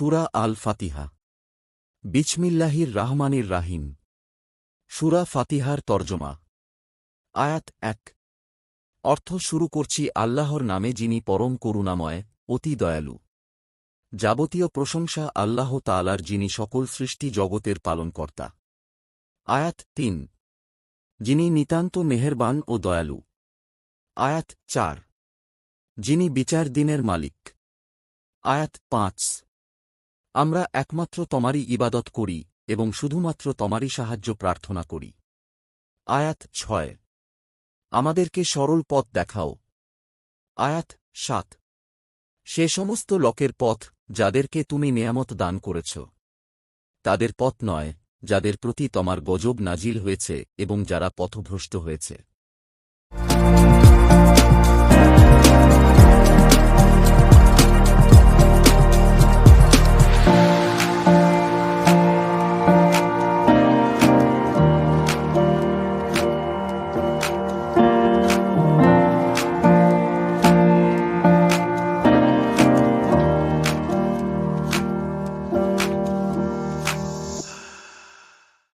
সুরা আল ফাতিহা বিচমিল্লাহির রাহমানির রাহিম। সুরা ফাতিহার তর্জমা। আয়াত এক। অর্থ শুরু করছি আল্লাহর নামে যিনি পরম করুণাময়, অতি দয়ালু। যাবতীয় প্রশংসা আল্লাহ তালার যিনি সকল সৃষ্টি জগতের পালনকর্তা। আয়াত তিন। যিনি নিতান্ত মেহেরবান ও দয়ালু। আয়াত চার। যিনি বিচার দিনের মালিক। আয়াত পাঁচ। আমরা একমাত্র তোমারই ইবাদত করি এবং শুধুমাত্র তোমারই সাহায্য প্রার্থনা করি। আয়াত ছয়। আমাদেরকে সরল পথ দেখাও। আয়াত সাত। সে সমস্ত লোকের পথ যাদেরকে তুমি নেয়ামত দান করেছ। তাদের পথ নয়, যাদের প্রতি তোমার গজব নাজিল হয়েছে এবং যারা পথভ্রষ্ট হয়েছে।